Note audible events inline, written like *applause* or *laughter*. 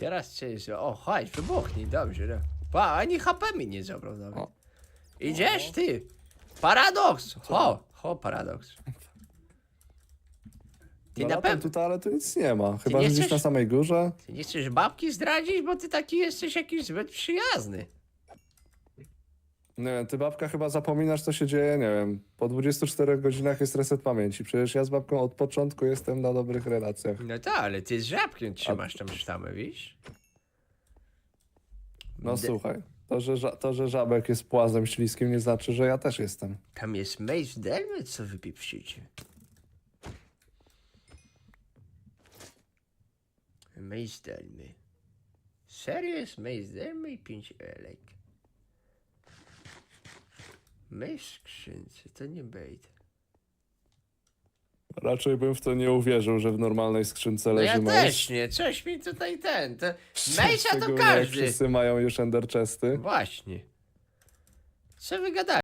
Teraz coś... O, chodź, wybuchnij, dobrze, no. Pa, ani HP mi nie zabrał nawet. O. Idziesz, ty? Paradoks! Ho, ho, paradoks. Ty No na pewno... tutaj, ale tu nic nie ma. Chyba, nie że gdzieś chcesz- na samej górze. Ty nie chcesz babki zdradzić, bo ty taki jesteś jakiś zbyt przyjazny. Nie wiem, ty babka chyba zapominasz, co się dzieje, nie wiem. Po 24 godzinach jest reset pamięci. Przecież ja z babką od początku jestem na dobrych relacjach. No tak, ale ty z żabkiem trzymasz tam sztamę, wiesz? No słuchaj, to że, ża- to, że żabek jest płazem śliskim, nie znaczy, że ja też jestem. Tam jest Mace Delmy, co wy pieprzycie? Mace Delmy. Serio jest Mace Delmy i 5 elek. W skrzynce, to nie bait. Raczej bym w to nie uwierzył, że w normalnej skrzynce No leży ja mace. też nie, coś mi tutaj ten, to... *laughs* To Szczególnie Jak każdy. wszyscy mają już ender chesty. Właśnie. Co wy gadacie?